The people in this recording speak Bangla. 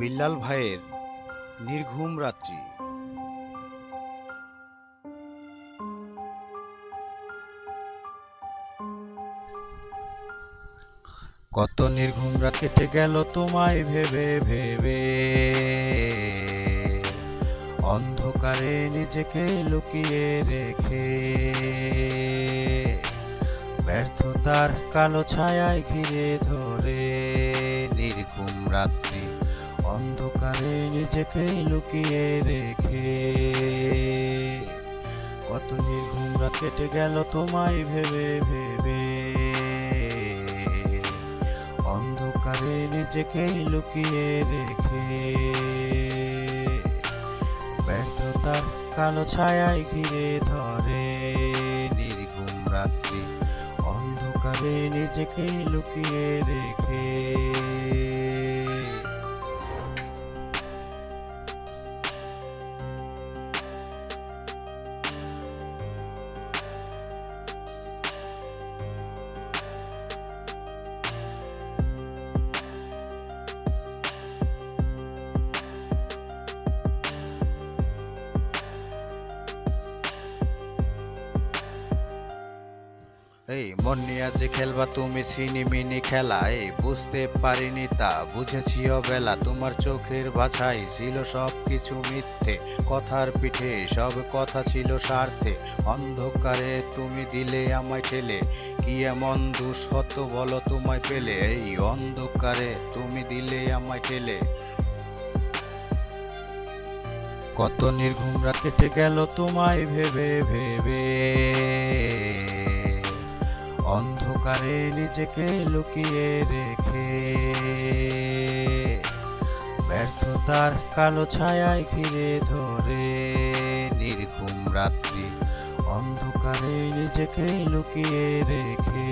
বিল্লাল ভাইয়ের নির্ঘুম রাত্রি। কত নির্ঘুম রাত গেল তোমায় ভেবে ভেবে। অন্ধকারে নিজেকে লুকিয়ে রেখে। ব্যর্থতার কালো ছায়ায় ঘিরে ধরে নির্ঘুম রাত্রি অন্ধকারে নিজেকে লুকিয়ে রেখে। কত নির্ঘুম রাত কেটে গেল তোমায় ভেবে ভেবে। অন্ধকারে নিজেকে লুকিয়ে রেখে। ব্যর্থতার কালো ছায়ায় ঘিরে ধরে। নির্ঘুম রাত্রি অন্ধকারে নিজেকে লুকিয়ে রেখে। এই, মন নিয়ে যে খেলবা তুমি চিনি মিনি খেলা, এই, বুঝতে পারিনি তা। বুঝেছিও বেলা তোমার চোখের বাছাই ছিল সব কিছু মিথ্যে। কথার পিঠে সব কথা ছিল স্বার্থে। অন্ধকারে তুমি দিলে আমায় ঠেলে। কি এমন দুঃসত বলো তোমায় পেলে? এই, অন্ধকারে তুমি দিলে আমায় ঠেলে। কত নির্ঘুম রাত কেটে গেল তোমায় ভেবে ভেবে। অন্ধকারে নিজেকে লুকিয়ে রেখে। ব্যর্থতার কালো ছায়ায় ঘিরে ধরে। নির্ঘুম রাত্রি অন্ধকারে নিজেকে লুকিয়ে রেখে।